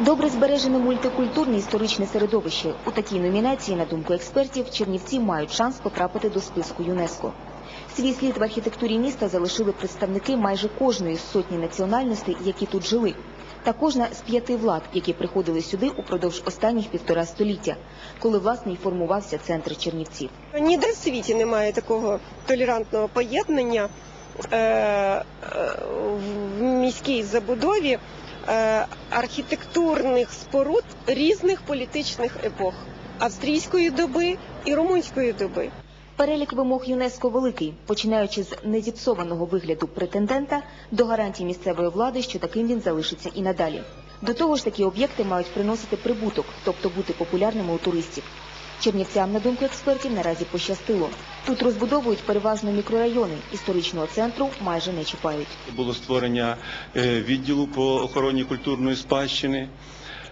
Добре збережене мультикультурне історичне середовище. У такій номінації, на думку експертів, Чернівці мають шанс потрапити до списку ЮНЕСКО. Свій слід в архітектурі міста залишили представники майже кожної з сотні національностей, які тут жили. Та кожна з п'яти влад, які приходили сюди упродовж останніх півтора століття, коли власне й формувався центр Чернівців. Ніде в світі немає такого толерантного поєднання е, е, в міській забудові архітектурних споруд різних політичних епох австрійської доби і румунської доби. Перелік вимог ЮНЕСКО великий, починаючи з незіпсованого вигляду претендента до гарантій місцевої влади, що таким він залишиться і надалі. До того ж, такі об'єкти мають приносити прибуток, тобто бути популярними у туристів. Чернівцям, на думку експертів, наразі пощастило. Тут розбудовують переважно мікрорайони, історичного центру майже не чіпають. Було створення е, відділу по охороні культурної спадщини,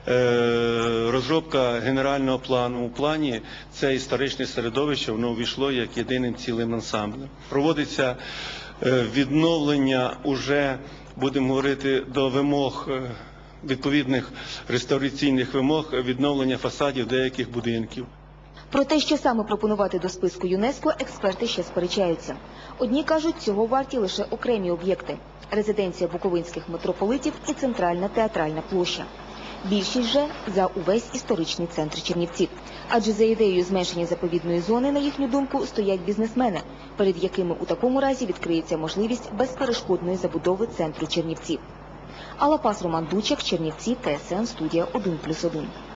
е, розробка генерального плану. У плані це історичне середовище, воно увійшло як єдиним цілим ансамблем. Проводиться е, відновлення уже, будемо говорити, до вимог. Відповідних реставраційних вимог відновлення фасадів деяких будинків. Про те, що саме пропонувати до списку ЮНЕСКО, експерти ще сперечаються. Одні кажуть, цього варті лише окремі об'єкти – резиденція буковинських митрополитів і центральна театральна площа. Більшість же за увесь історичний центр Чернівців. Адже за ідеєю зменшення заповідної зони, на їхню думку, стоять бізнесмени, перед якими у такому разі відкриється можливість безперешкодної забудови центру Чернівців. Алапас Роман Дучак, Чернівці, ТСН, студія 1+,1.